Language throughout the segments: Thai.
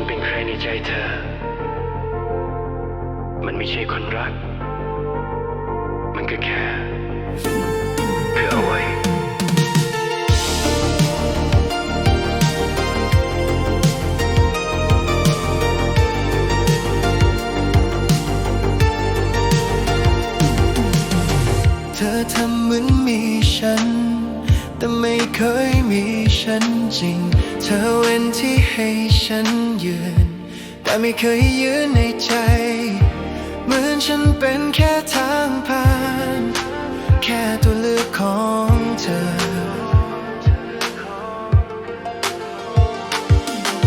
ฉันเป็นใครในใจเธอ มันไม่ใช่คนรัก มันก็แค่เพื่อเอาไว้เธอทำเหมือนมีฉัน แต่ไม่เคยมีฉันจริง เธอเว้นที่ให้ฉันยืน แต่ไม่เคยยืนในใจ เหมือนฉันเป็นแค่ทางผ่าน แค่ตัวเลือกของเธอ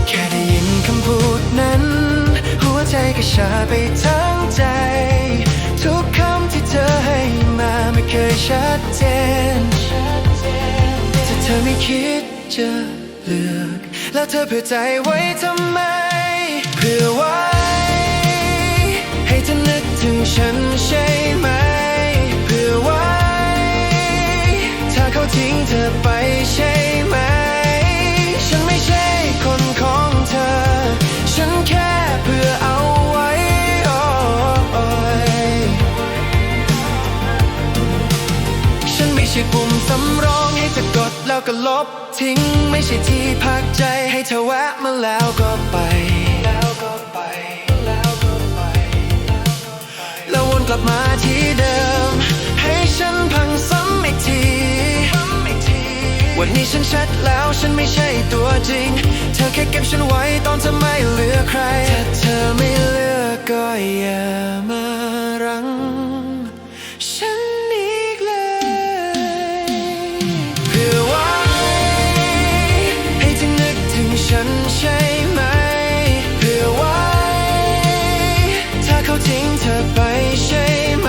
แค่ได้ยินคำพูดนั้น หัวใจก็ชาไปทั้งใคิดจะเลือก แล้วเธอเผื่อใจไว้ทำไม เพื่อไว้ ให้เธอนึกถึงฉันใช่ไหม เพื่อไว้ ถ้าเขาทิ้งเธอไปใช่ ใช่ปุ่มสำรองให้เธอกดแล้วก็ลบ ทิ้งไม่ใช่ที่พักใจให้เธอแวะมาแล้วก็ไป แล้วก็ไป แล้วก็ไป แล้ววนกลับมาที่เดิม ให้ฉันพังซ้ำอีกทีวันนี้ฉันชัดแล้วฉันไม่ใช่ตัวจริง เธอแค่เก็บฉันไว้ตอนเธอไม่เหลือใคร ถ้าเธอไม่เลือกก็อย่ามา ทิ้งเธอไปใช่ไหม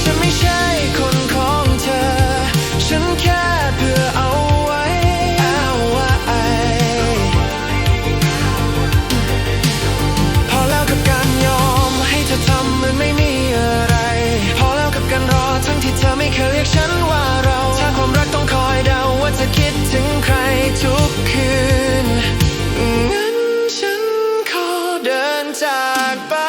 ฉันไม่ใช่คนของเธอ ฉันแค่เพื่อเอาไว้เอาไว้พอแล้วกับการยอมให้เธอทำเหมือนไม่มีอะไร พอแล้วกับการรอทั้งที่เธอไม่เคยเรียกฉันว่าเรา ถ้าความรักต้องคอยเดาว่าจะคิดถึงใครทุกคืน งั้นฉันขอเดินจากไป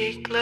แ